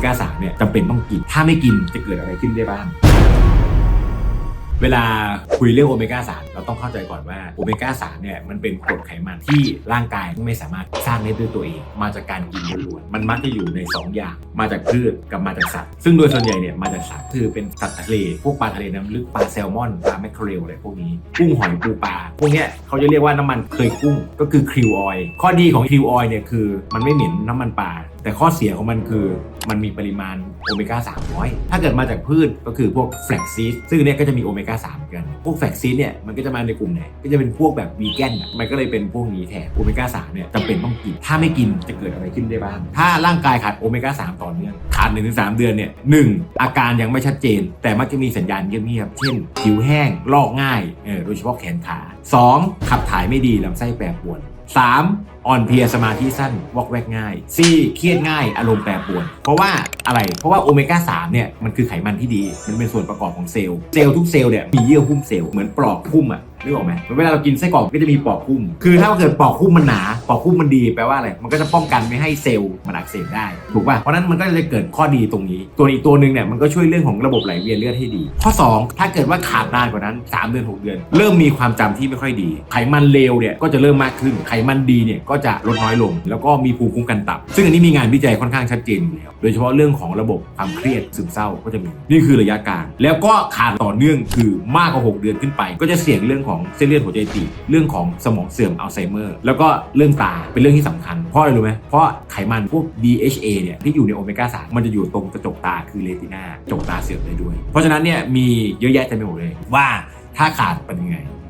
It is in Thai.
เมก้า3เนี่ยจำเป็นต้องกิน ถ้าไม่กินจะเกิดอะไรขึ้นได้บ้าง เวลาคุยเรื่องโอเมก้า3เราต้องเข้าใจก่อนว่าโอเมก้า3เนี่ยมันเป็นกรดไขมันที่ร่างกายไม่สามารถสร้างได้ด้วยตัวเอง มาจากการกินล้วนๆมันมักจะอยู่ใน 2 อย่าง มาจากพืชกับมาจากสัตว์ ซึ่งโดยส่วนใหญ่เนี่ยมาจากสัตว์คือเป็นสัตว์ทะเล พวกปลาทะเลน้ำลึกปลาแซลมอนปลาแมคเคอเรลอะไรพวกนี้กุ้งหอยปูปลาพวกเนี้ยเขาจะเรียกว่าน้ำมันเคยกุ้งก็คือคริวออยล์ข้อดีของคริวออยล์เนี่ยคือมันไม่เหม็นน้ำมันปลาแต่ข้อเสียของมันคือมันมีปริมาณโอเมก้า3น้อยถ้าเกิดมาจากพืชก็คือพวกแฟลกซีดซึ่งเนี่ยก็จะมีโอเมก้า 3 กัน พวกแฟลกซีดเนี่ยมันก็จะมาในกลุ่มไหน ก็จะเป็นพวกแบบวีแกนอะมันก็เลยเป็นพวกนี้แทนโอเมก้า 3 เนี่ยจำเป็นต้องกิน ถ้าไม่กินจะเกิดอะไรขึ้นได้บ้าง ถ้าร่างกายขาดโอเมก้า 3 ต่อเนื่องขาด1-3เดือนเนี่ยหนึ่งอาการยังไม่ชัดเจน แต่มักจะมีสัญญาณเงียบๆเช่น ผิวแห้ง ลอกง่ายเออโดยเฉพาะแขนขา 2. ขับถ่ายไม่ดีลำไส้แปรปรวน 3. อ่อนเพลียสมาธิสั้นวอกแวกง่าย 4. เครียดง่าย อารมณ์แปรปรวน เพราะว่าอะไรเพราะว่าโอเมก้า3เนี่ยมันคือไขมันที่ดี มันเป็นส่วนประกอบของเซลล์เซลล์ทุกเซลล์เนี่ยมีเยื่อหุ้มเซลล์เหมือนปลอกหุ้มอะ นึกออกไหมเวลาเรากินไส้กรอกก็จะมีปลอกหุ้ม คือถ้าเกิดปลอกหุ้มมันหนาปลอกหุ้มมันดีแปลว่าอะไร มันก็จะป้องกันไม่ให้เซลล์มันอักเสบได้ ถูกป่ะ เพราะนั้นมันก็จะเกิดข้อดีตรงนี้ ตัวอีกตัวหนึ่งเนี่ยมันก็ช่วยเรื่องของระบบไหลเวียนเลือดให้ดี ข้อ 2 ถ้าเกิดว่าขาดนานกว่านั้น 3 เดือน 6 เดือน เริ่มมีความจำที่ไม่ค่อยดี ไขมันเลวเนี่ยก็จะเริ่มมากขึ้น ไขมันดีเนี่ยก็จะลดน้อยลง แล้วก็มีภูมิคุ้มกันต่ำซึ่งอันนี้มีงานวิจัยค่อนข้างชัดเจนอยู่แล้วโดยเฉพาะเรื่องของระบบความเครียดซึมเศร้าก็จะมีนี่คือระยะกลางแล้วก็ขาดต่อเนื่องคือมากกว่า 6 เดือนขึ้นไป ก็จะเสี่ยงเรื่องของเส้นเลือดหัวใจตีบเรื่องของสมองเสื่อมอัลไซเมอร์แล้วก็เรื่องตาเป็นเรื่องที่สำคัญ เพราะอะไรรู้ไหมเพราะไขมันพวก DHA เนี่ยที่อยู่ในโอเมก้า3มันจะอยู่ตรงกระจกตาคือเรตินาจกตาเสื่อมเลยด้วย เพราะฉะนั้นเนี่ยมีเยอะแยะเต็มไปหมดเลยว่าถ้าขาดเป็นยังไง